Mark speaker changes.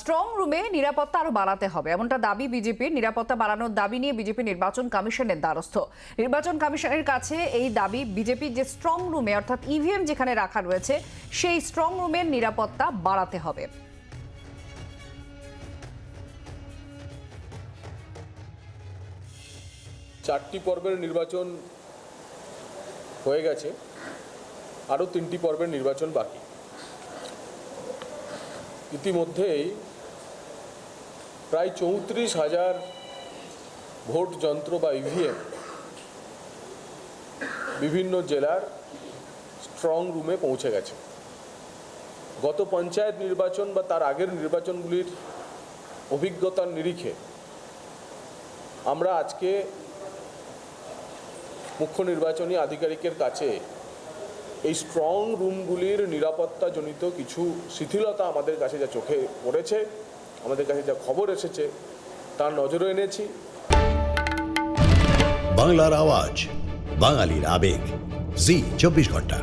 Speaker 1: Strong রুমে নিরাপত্তা আরও বাড়াতে হবে। এমনটা দাবি বিজেপির। নিরাপত্তা বাড়ানোর দাবি নিয়ে বিজেপি নির্বাচন কমিশনের দ্বারস্থ। নির্বাচন কমিশনের কাছে এই দাবি বিজেপির যে স্ট্রং রুমে, অর্থাৎ ইভিএম যেখানে রাখা রয়েছে, সেই স্ট্রং রুমের নিরাপত্তা বাড়াতে হবে।
Speaker 2: চারটি পর্বের নির্বাচন হয়ে গেছে। আরও তিনটি পর্বের নির্বাচন বাকি। ইতিমধ্যেই প্রায় চৌত্রিশ হাজার ভোট যন্ত্র বা ইভিএম বিভিন্ন জেলার স্ট্রং রুমে পৌঁছে গেছে। গত পঞ্চায়েত নির্বাচন বা তার আগের নির্বাচনগুলির অভিজ্ঞতার নিরিখে আমরা আজকে মুখ্য নির্বাচনী আধিকারিকের কাছে এই স্ট্রং রুমগুলির নিরাপত্তাজনিত কিছু শিথিলতা আমাদের কাছে যা চোখে পড়েছে, আমাদের কাছে যা খবর এসেছে তার নজরে এনেছি।
Speaker 3: বাংলার আওয়াজ, বাঙালির আবেগ। জি, চব্বিশ ঘণ্টা।